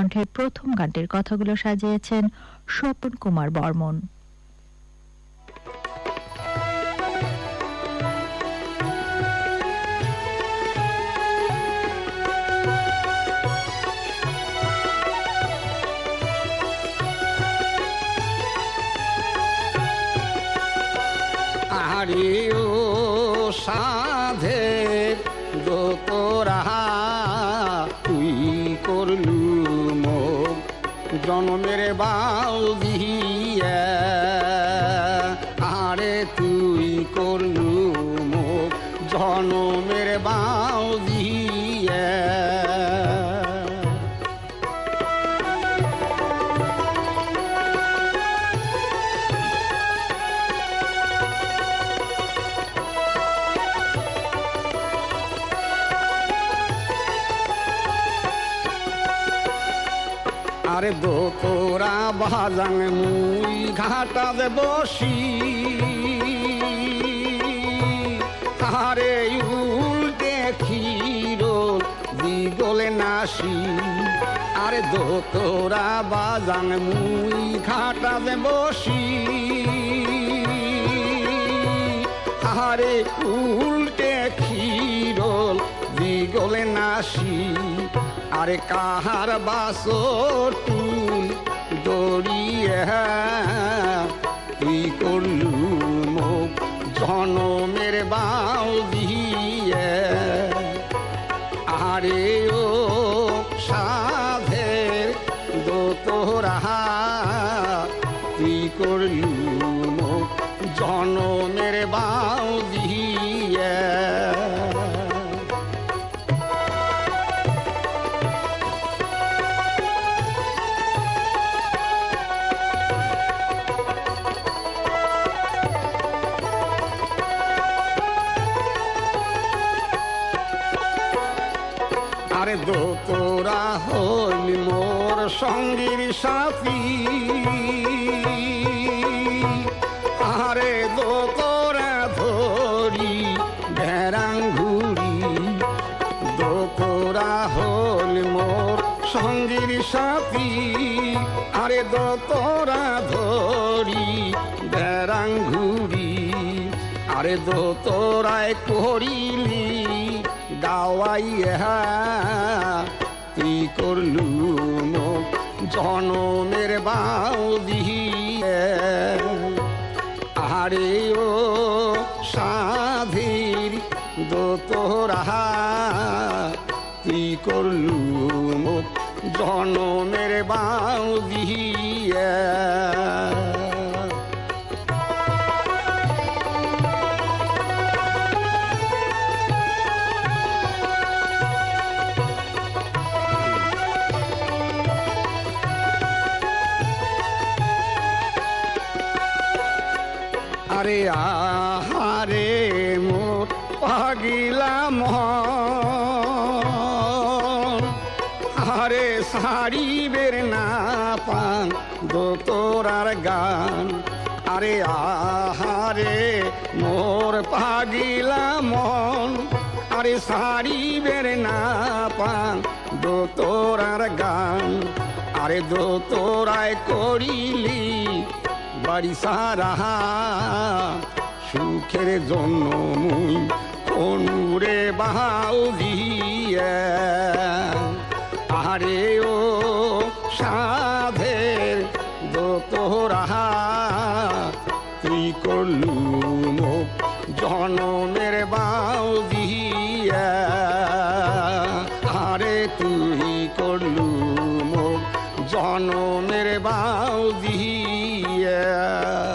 কণ্ঠের প্রথম গানটির কথাগুলো সাজিয়েছেন স্বপন কুমার বর্মন। সাধে দোতরা জন্মের বাউ দিয়ে আরে দো তোরা বাজাং মুই ঘাটাতে বসি। আরে উল্টে ক্ষীর দিগলে নাসি আরে দো তোরা বাজাং মুই ঘাটাতে বসি। আরে উল্টে ক্ষীর দিগলে নাসি আরে কাহার বাস তুই দড়িয়ে তুই করলু মুখ জনমের বাউ দিয়ে? আরে ও সাধের দোতরা আরে দো তোরা হইলি মোর সঙ্গীর সাথী। আরে দো তোরা ধরি ভেড়াঙ্গুরি দো তোরা হইলি মোর সঙ্গীর সাথী। আরে দো তোরা ধরি ভেড়াঙ্গুরি আরে দো তোরায় করিলি গাওয়াইয়া তুই করলু মোক জনমের বাউ দিয়ে আরে ও সাধীর দোতরা তুই করলু মোক জনমের বাউ দিয়ে আরে আহারে মোর পাগিলা মন। আরে সারিবের না পান দোতরার গান। আরে আহারে, মোর পাগিলা মন। আরে সারিবের না পান দোতরার গান। আরে দোতরায় করিলি বাড়ি সারা। সুখের জন্য মুই অনুরে বাহাউ দিয়ে আরে ও সাধের দোতরা তুই করলু মোক জনমের বাউ দিয়ে আরে তুই করলু মোক জনমের বাউ দিয়ে Yeah.